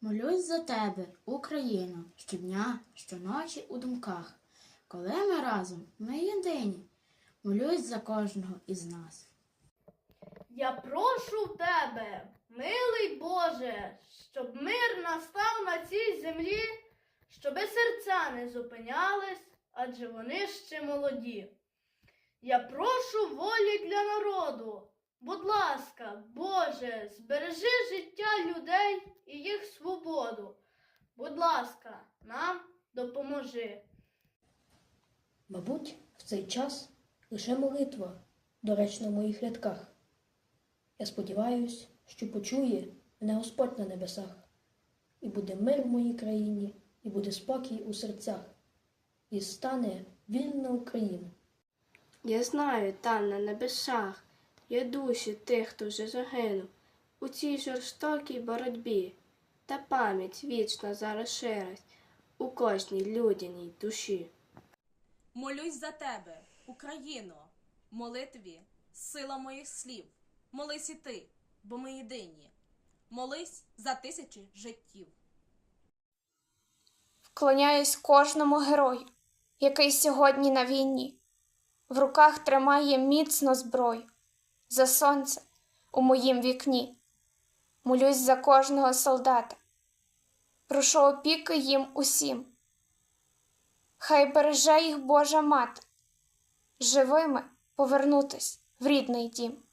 Молюсь за тебе, Україно, щодня, щоночі у думках. Коли ми разом, ми єдині. Молюсь за кожного із нас. Я прошу тебе, милий Боже, щоб мир настав на цій землі, щоби серця не зупинялись, адже вони ще молоді. Я прошу волі для. Будь ласка, Боже, збережи життя людей і їх свободу. Будь ласка, нам допоможи. Мабуть, в цей час лише молитва доречна в моїх рядках. Я сподіваюсь, що почує мене Господь на небесах, і буде мир в моїй країні, і буде спокій у серцях, і стане вільна Україна. Я знаю, там на небесах є душі тих, хто вже загинув у цій жорстокій боротьбі, та пам'ять вічна зараз ширить у кожній людяній душі. Молюсь за тебе, Україно, молитві, сила моїх слів. Молись і ти, бо ми єдині. Молись за тисячі життів. Вклоняюсь кожному герою, який сьогодні на війні, в руках тримає міцно зброю за сонце у моїм вікні. Молюсь за кожного солдата, прошу опіки їм усім. Хай береже їх Божа мати, живими повернутись в рідний дім.